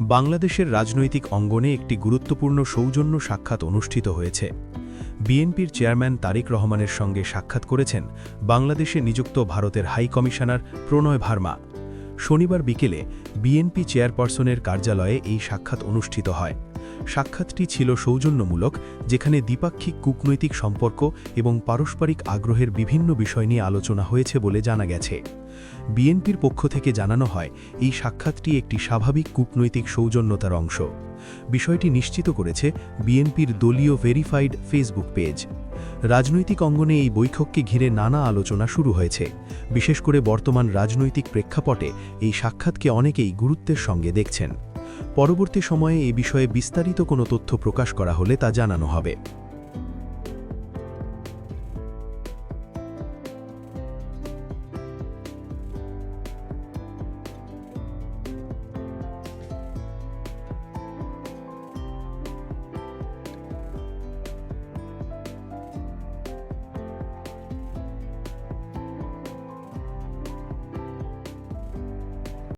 বাংলাদেশের রাজনৈতিক অঙ্গনে একটি গুরুত্বপূর্ণ সৌজন্য সাক্ষাৎ অনুষ্ঠিত হয়েছে। বিএনপির চেয়ারম্যান তারিক রহমানের সঙ্গে সাক্ষাৎ করেছেন বাংলাদেশে নিযুক্ত ভারতের হাই কমিশনার প্রণয় ভার্মা। শনিবার বিকেলে বিএনপি চেয়ারপারসনের কার্যালয়ে এই সাক্ষাৎ অনুষ্ঠিত হয়। সাক্ষাৎটি ছিল সৌজন্যমূলক, যেখানে দ্বিপাক্ষিক কূটনৈতিক সম্পর্ক এবং পারস্পরিক আগ্রহের বিভিন্ন বিষয় নিয়ে আলোচনা হয়েছে বলে জানা গেছে। বিএনপির পক্ষ থেকে জানানো হয়, এই সাক্ষাৎটি একটি স্বাভাবিক কূটনৈতিক সৌজন্যতার অংশ। বিষয়টি নিশ্চিত করেছে বিএনপির দলীয় ভেরিফাইড ফেসবুক পেজ। রাজনৈতিক অঙ্গনে এই বৈঠককে ঘিরে নানা আলোচনা শুরু হয়েছে। বিশেষ করে বর্তমান রাজনৈতিক প্রেক্ষাপটে এই সাক্ষাৎকে অনেকেই গুরুত্বের সঙ্গে দেখছেন। পরবর্তী সময়ে এ বিষয়ে বিস্তারিত কোনো তথ্য প্রকাশ করা হলে তা জানানো হবে।